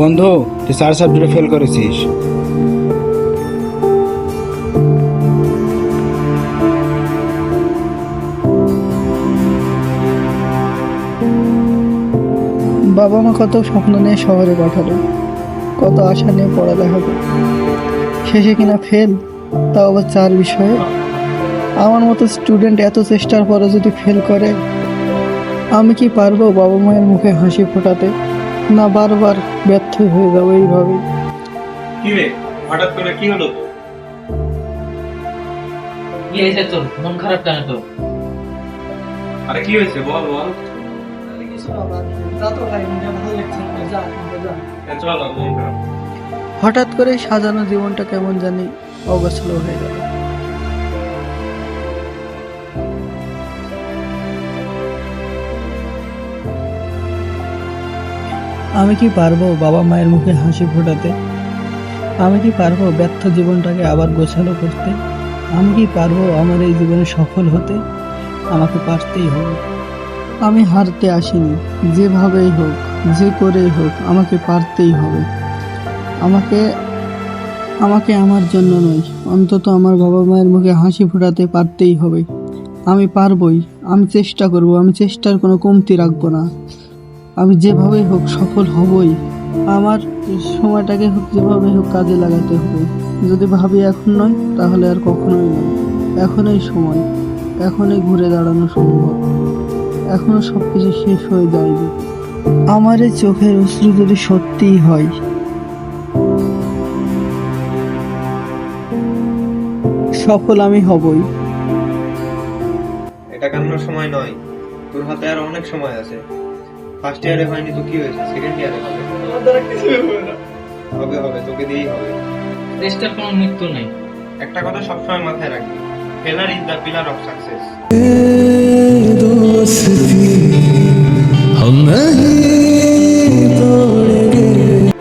বন্ধু, তুই চার সাবজেক্টে ফেল করেছিস। বাবা মা কত স্বপ্ন নিয়ে শহরে পাঠালো, কত আশা নিয়ে পড়ালেখা করল। শেষে কিনা ফেল তাও আবার চার বিষয়ে। আমার মতো স্টুডেন্ট এত চেষ্টার পরে যদি ফেল করে, আমি কি পারব বাবা মায়ের মুখে হাসি ফোটাতে? না বারবার ব্যর্থ হয়ে যাব এইভাবে কি রে? হঠাৎ করে কি হলো? কি হয়েছে তোর? মন খারাপ কেন তোর? আরে কি হয়েছে? বল বল। হঠাৎ করে সাজানো জীবনটা কেমন জানি অগোছলো হয়ে গেল। আমি কি পারব বাবা মায়ের মুখে হাসি ফোটাতে? আমি কি পারব ব্যর্থ জীবনটাকে আবার গোছালো করতে? আমি কি পারব আমার এই জীবনে সফল হতে? আমাকে পারতেই হবে। আমি হারতে আসিনি, যেভাবেই হোক, যে করেই হোক, আমাকে পারতেই হবে। আমাকে আমাকে আমার জন্য নয়, অন্তত আমার বাবা মায়ের মুখে হাসি ফোটাতে পারতেই হবে। আমি পারবই, আমি চেষ্টা করব, আমি চেষ্টার কোনো কমতি রাখব না। আমি যেভাবেই হোক সফল হবই, আমার সময়টাকে হোক যেভাবে হোক কাজে লাগাতে হবে। যদি ভাবি এখন নয়, তাহলে আর কখনোই নয়। এখনই সময়, এখনই ঘুরে দাঁড়ানো সম্ভব। এখনও সব কিছু শেষ হয়ে যায়নি। আমার এই চোখের অশ্রু যদি সত্যিই হয়। সফল আমি হবই। এটা কান্নার সময় নয়, তোর হাতে আর অনেক সময় আছে। ফার্স্ট ইয়ারে হয়নি তো কি হয়েছে? সেকেন্ড ইয়ারে হবে আমার দ্বারা কিছু হবে না। হবে হবে তোকে দিয়েই হবে। চেষ্টার কোনো মৃত্যু নেই। একটা কথা সবসময় মাথায় রাখবি। Failure is the pillar of success